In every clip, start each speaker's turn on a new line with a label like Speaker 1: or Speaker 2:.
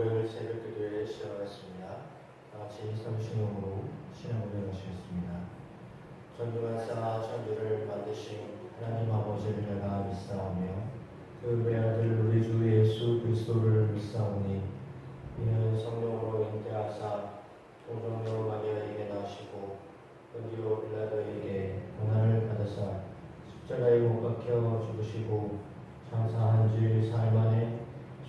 Speaker 1: 월요일 새벽 기도에 시작하겠습니다. 다 같이 성신용으로 신앙을 하시겠습니다. 전능한 사 천주를 만드신 하나님 아버지를 내가 믿사오며 그 외아들 우리 주 예수 그리스도를 믿사오니 이는 성령으로 잉태하사 동정녀 마리아에게 나시고 본디오 빌라도에게 고난을 받으사 십자가에 못 박혀 죽으시고 장사한 지 사흘 만에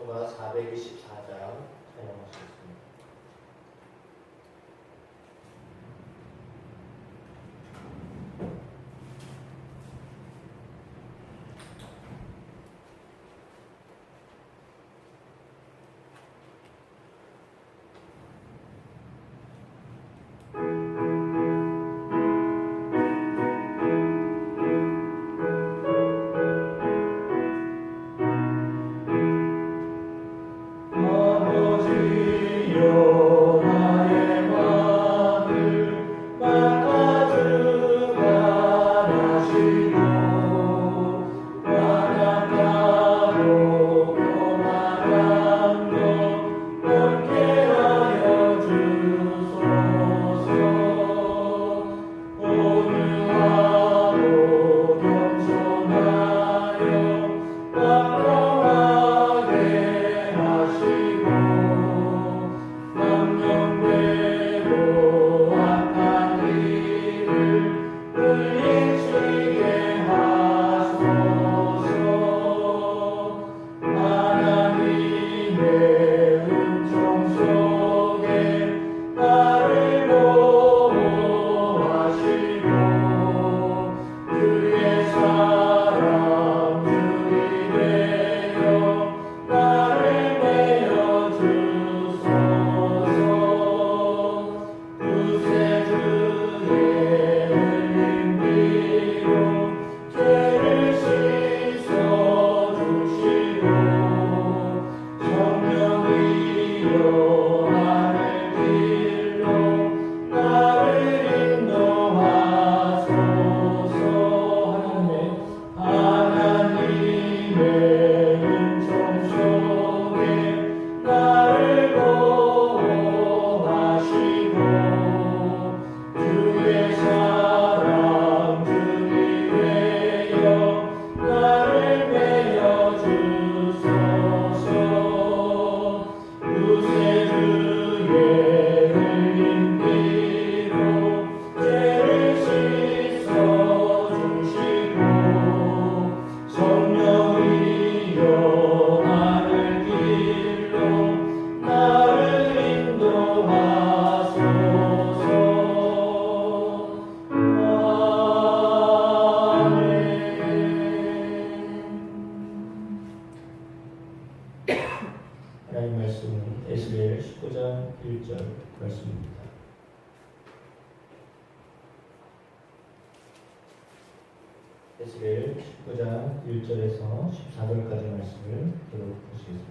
Speaker 1: 찬송가 424장 찬양하시겠습니다.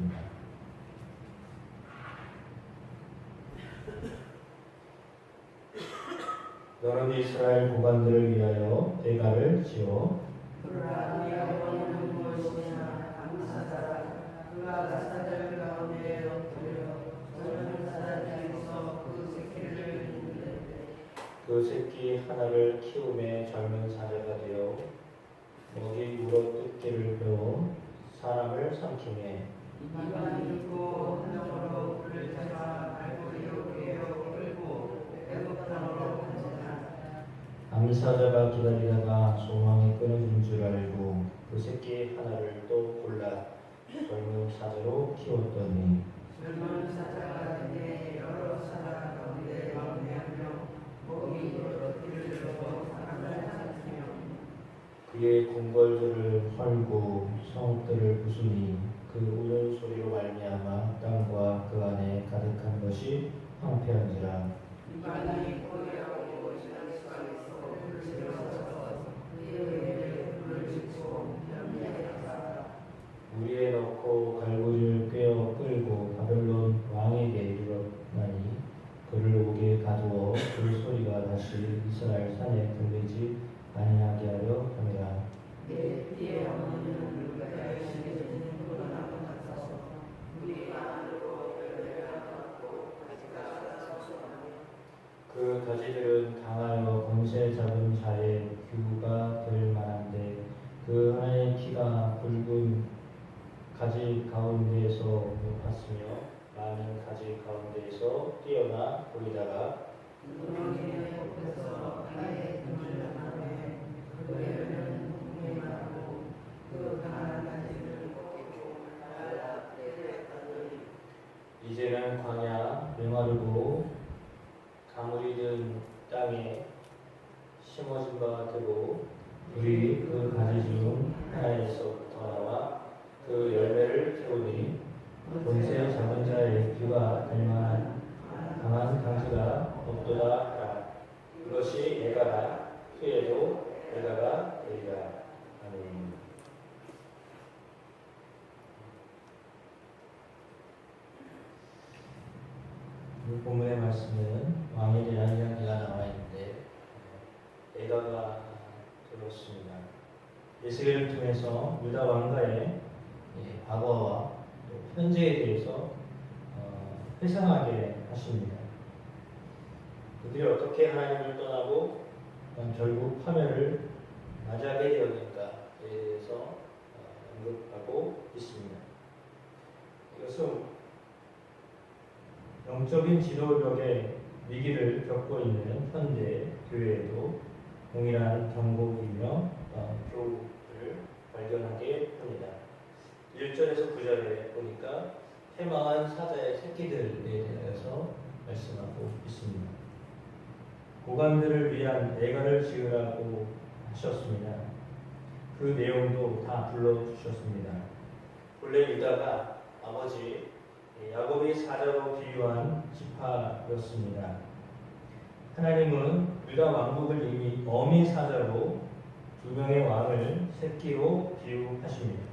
Speaker 1: 들어보시겠습니다. 너는 이스라엘 고관들을 위하여 대가를 지어
Speaker 2: 그그 새끼
Speaker 1: 하나를 키움에 젊은 사자가 되어 먹이 물어 뜯기를 배워 사람을 삼키네
Speaker 2: 이만 불을 깨어 끌고
Speaker 1: 암사자가 기다리다가 소망이 끊어진 줄 알고 그 새끼 하나를 또 골라 젊은 사자로 키웠더니
Speaker 2: 젊은 사자가 되네 여러 사자 가운데 왕래하며 목이 뜯기를 들어 사람을 삼키며
Speaker 1: 그의 궁궐들을 헐고 성읍들을 부수니 그 우는 소리로 말미암아 땅과 그 안에 가득한 것이 황폐한지라. 우리에 넣고 갈고리를 꿰어 끌고 바벨론 왕에게 이르렀나니 그를 오게
Speaker 2: 가두어 그 소리가 다시 이스라엘 산에 들리지 아니하게 하려 함이라. 내 네, 네, 어머니는 죄를 당하여 범죄 잡은 자의 규부가 될 만한데 그 하나의 키가 굵은 가지 가운데에서 높았으며 많은 가지 가운데에서 뛰어나
Speaker 1: 보이다가 이제는 광야 메마르고 가물이 든 땅에 심어진 바가 되고 우리 그 가지 중 하나에서부터 나와 그 열매를 태우니 본세 작은 자의 비가 될 만한 강한 강수가 없도다 하라. 이것이 애가라 후에도 애가가 되리라. 아멘. 이 본문의 말씀은 왕에 대한 이야기가 나와 애가가 들었습니다. 예수를 통해서 유다 왕가의 예, 과거와 또 현재에 대해서 어, 회상하게 하십니다. 그들이 어떻게 하나님을 떠나고 어, 결국 파멸을 맞이하게 되었는가에 대해서 어, 언급하고 있습니다. 이것은 영적인 지도력의 위기를 겪고 있는 현대 교회에도 동일한 경고이며 어, 교훈을 발견하게 합니다. 1절에서 9절에 보니까 해망한 사자의 새끼들에 대해서 말씀하고 있습니다. 고관들을 위한 애가를 지으라고 하셨습니다. 그 내용도 다 불러주셨습니다. 본래 유다가 아버지 야곱이 사자로 비유한 지파였습니다. 하나님은 유다 왕국을 이미 어미 사자로 두 명의 왕을 새끼로 비유하십니다.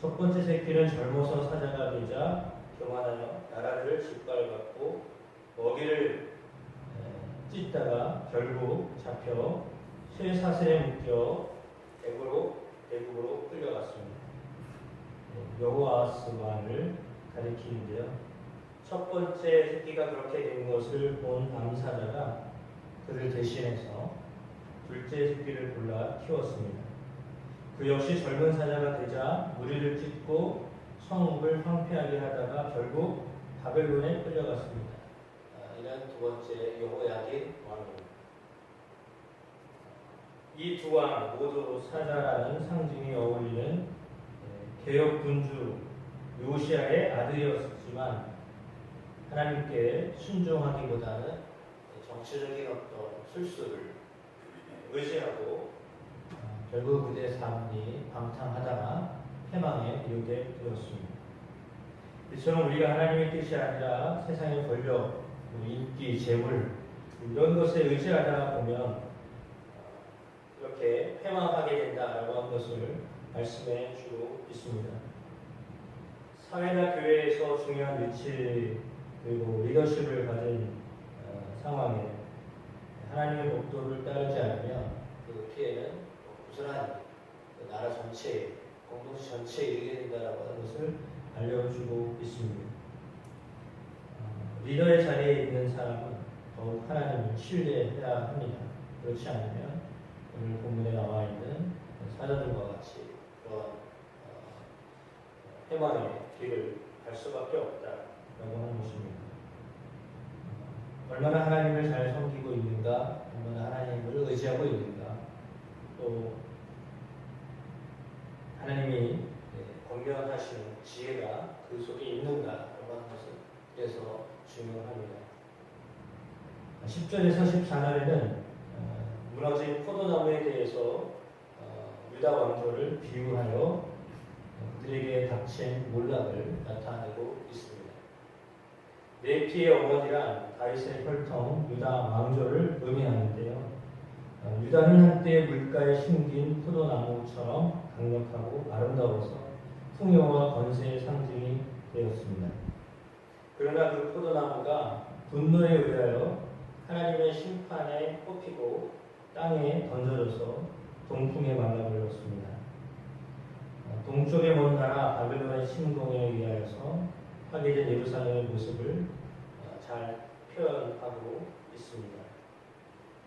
Speaker 1: 첫 번째 새끼는 젊어서 사자가 되자 교만하여 나라를 짓밟았고 먹이를 에, 찢다가 결국 잡혀 쇠사슬에 묶여 대구로 대국으로 끌려갔습니다. 네, 여호아스 왕을 가리키는데요. 첫 번째 새끼가 그렇게 된 것을 본 남사자가 그를 대신해서 둘째 새끼를 골라 키웠습니다. 그 역시 젊은 사자가 되자 무리를 찢고 성읍을 황폐하게 하다가 결국 바벨론에 끌려갔습니다. 아, 이런 두 번째 여호야긴 왕입니다. 이두 왕 모두 사자라는 상징이 어울리는 예, 개혁 군주 요시아의 아들이었지만 하나님께 순종하기보다는 정치적인 어떤 술수를 의지하고 어, 결국 그들의 삶이 방탕하다가 패망에 이르게 되었습니다. 이처럼 우리가 하나님의 뜻이 아니라 세상의 권력, 뭐 인기, 재물 이런 것에 의지하다 보면 어, 이렇게 패망하게 된다라고 한 것을 말씀해 주고 있습니다. 사회나 교회에서 중요한 위치 그리고 리더십을 가진 어, 상황에 하나님의 목도를 따르지 않으면 그 피해는 고스란히 그 나라 전체에 공동체 전체에 이르게 된다라고 하는 것을 알려주고 있습니다. 어, 리더의 자리에 있는 사람은 더욱 하나님을 신뢰해야 합니다. 그렇지 않으면 오늘 본문에 나와 있는 사자들과 같이 그런 어, 해방의 길을 갈 수밖에 없다라고 하는 것입니다. 어, 얼마나 하나님을 잘 섬기고 있는가, 얼마나 하나님을 의지하고 있는가, 또 하나님이 예, 권면하시는 지혜가 그 속에 있는가라고 하는 것은 그래서 중요합니다. 10절에서 14절에는 어, 무너진 포도나무에 대해서 어, 유다 왕조를 비유하여 어, 그들에게 닥친 몰락을 나타내고 있습니다. 네피의 어머니란 다윗의 혈통 유다 왕조를 의미하는데요. 어, 유다는 한때 물가에 심긴 포도나무처럼 강력하고 아름다워서 풍요와 건세의 상징이 되었습니다. 그러나 그 포도나무가 분노에 의하여 하나님의 심판에 뽑히고 땅에 던져져서 동풍에 말라버렸습니다. 어, 동쪽의 먼 나라 바벨론의 침공에 의하여서 파괴된 예루살렘의 모습을 어, 잘 표현하고 있습니다.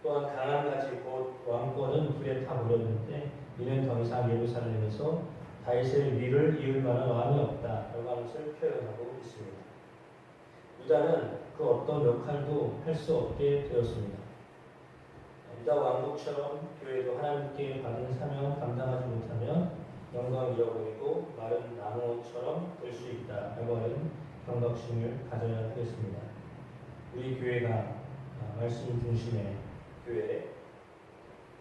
Speaker 1: 또한 가지 곧 왕권은 불에 타버렸는데 이는 더 이상 예루살렘에서 다윗의 위를 이을 만한 왕이 없다라고 하는 것을 표현하고 있습니다. 유다는 그 어떤 역할도 할 수 없게 되었습니다. 유다 왕국처럼 교회도 하나님께 받은 사명을 감당하지 못하면 영광 잃어버리고 마른 나무처럼 될 수 있다라고 하는 경각심을 가져야 하겠습니다. 우리 교회가 아, 말씀 중심의 교회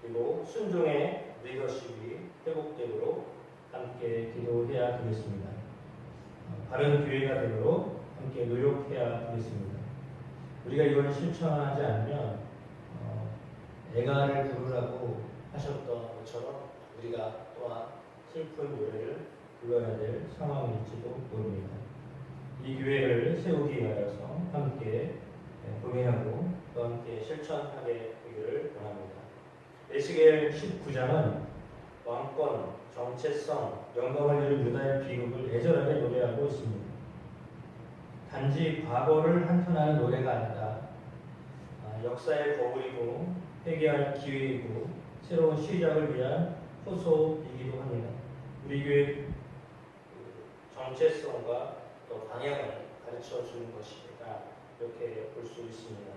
Speaker 1: 그리고 순종의 리더십이 회복되도록 함께 기도해야 되겠습니다. 어, 바른 교회가 되도록 함께 노력해야 되겠습니다. 우리가 이걸 실천하지 않으면 어, 애가를 부르라고 하셨던 것처럼 우리가 또한 슬픈 노래를 불러야 될 상황일지도 모릅니다. 이 교회를 세우기 위하여서 함께 고민하고 또 함께 실천하게 되기를 원합니다. 에스겔 19장은 왕권, 정체성, 영광을 이룬 유다의 비극을 애절하게 노래하고 있습니다. 단지 과거를 한탄하는 노래가 아니다. 아, 역사의 거울이고 회개할 기회이고 새로운 시작을 위한 호소이기도 합니다. 우리 교회 그 정체성과 또 방향을 가르쳐 주는 것이다. 이렇게 볼 수 있습니다.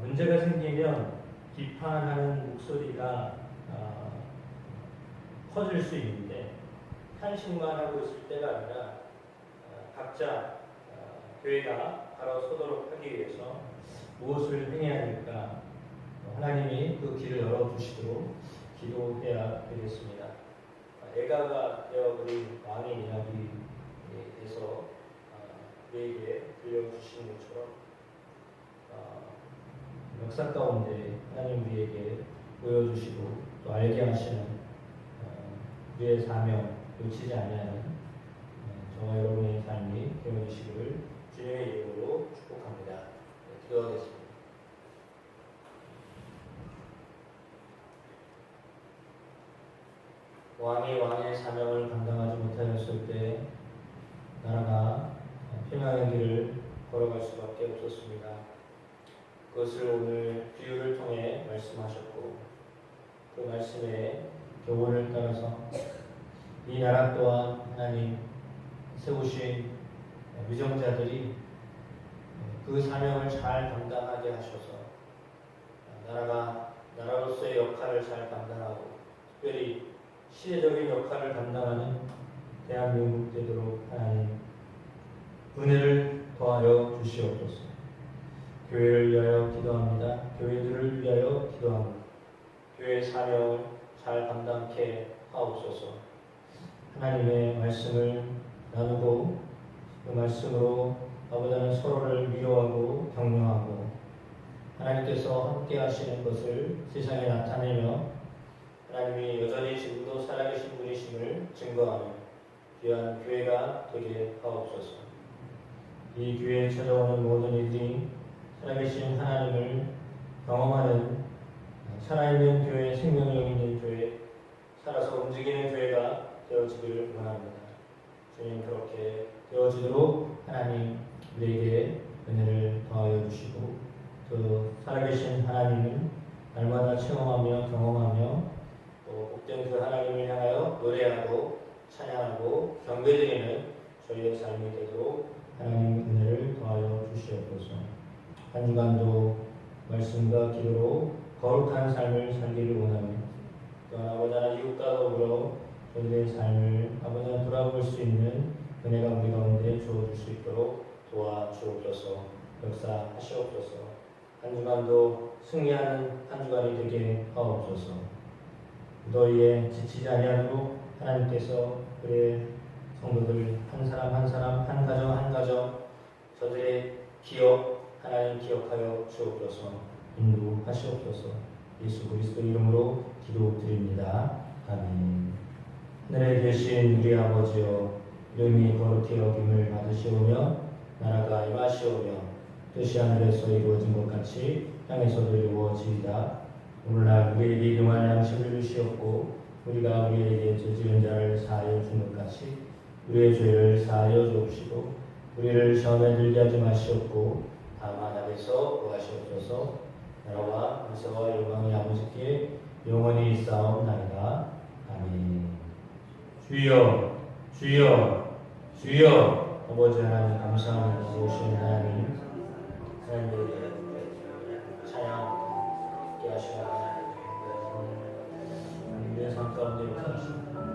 Speaker 1: 문제가 생기면 비판하는 목소리가 아, 커질 수 있는데 탄식만 하고 있을 때가 아니라 어, 각자 어, 교회가 바로 서도록 하기 위해서 무엇을 행해야 될까 어, 하나님이 그 길을 열어주시도록 기도해야 되겠습니다. 애가가 되어버린 왕의 이야기에서 우리에게 들려주신 것처럼 역사 가운데 하나님 우리에게 보여주시고 또 알게 하시는 우리의 사명 놓치지 어, 저와 여러분의 삶이 되어지시기를 주님의 이름으로 축복합니다. 네, 기도하겠습니다. 왕이 왕의 사명을 감당하지 못하였을 때 나라가 평양의 길을 걸어갈 수밖에 없었습니다. 그것을 오늘 비유를 통해 말씀하셨고 그 말씀에 교훈을 따라서 이 나라 또한 하나님 세우신 위정자들이 그 사명을 잘 감당하게 하셔서 나라가 나라로서의 역할을 잘 감당하고 특별히 시대적인 역할을 감당하는 대한민국 되도록 하나님 은혜를 더하여 주시옵소서. 교회를 위하여 기도합니다. 교회들을 위하여 기도합니다. 교회 사명을 잘 감당케 하옵소서. 하나님의 말씀을 나누고 그 말씀으로 아버지는 서로를 위로하고 격려하고 하나님께서 함께 하시는 것을 세상에 나타내며 하나님이 여전히 지금도 살아계신 분이심을 증거하며 귀한 교회가 되게 하옵소서. 이 교회에 찾아오는 모든 이들이 살아계신 하나님을 경험하는 살아있는 교회, 생명력 있는 교회, 살아서 움직이는 교회가 되어지기를 원합니다. 주님 그렇게 되어지도록 하나님 우리에게 은혜를 더하여 주시고 또 살아계신 하나님을 날마다 체험하며 경험하며 또 복된 그 하나님을 향하여 노래하고 찬양하고 경배드리는 저희의 삶이 되도록 하나님 은혜를 더하여 주시옵소서. 한 주간도 말씀과 기도로 거룩한 삶을 살기를 원합니다. 또한 아버지 하나 이웃과 더불어 저희의 삶을 아버지 하나 돌아볼 수 있는 은혜가 우리 가운데 주어질 수 있도록 도와주옵소서 역사하시옵소서 한 주간도 승리하는 한 주간이 되게 하옵소서 너희의 지치지 아니하도록 하나님께서 그의 성도들 한 사람 한 사람 한 가정 한 가정 저들의 기억 하나님 기억하여 주옵소서 인도하시옵소서 예수 그리스도 이름으로 기도드립니다. 아멘. 하늘에 계신 우리 아버지여 이름이 거룩히 여김을 받으시오며 나라가 임하시오며 뜻이 하늘에서 이루어진 것 같이 땅에서도 이루어지이다. 오늘날 우리에게 일용할 양식을 주시옵고 우리가 우리에게 저지른 자를 사하여 준 것 같이 우리의 죄를 사하여 주옵시고 우리를 시험에 들게 하지 마시옵고 다만 앞에서 구하시옵소서 나라와 권세와 영광이 아버지께 영원히 싸움나이다. 아멘. 주여, 주여, 주여. 아버지 하나님 감사합니다. 오신 하나님, 하나님 의 찬양하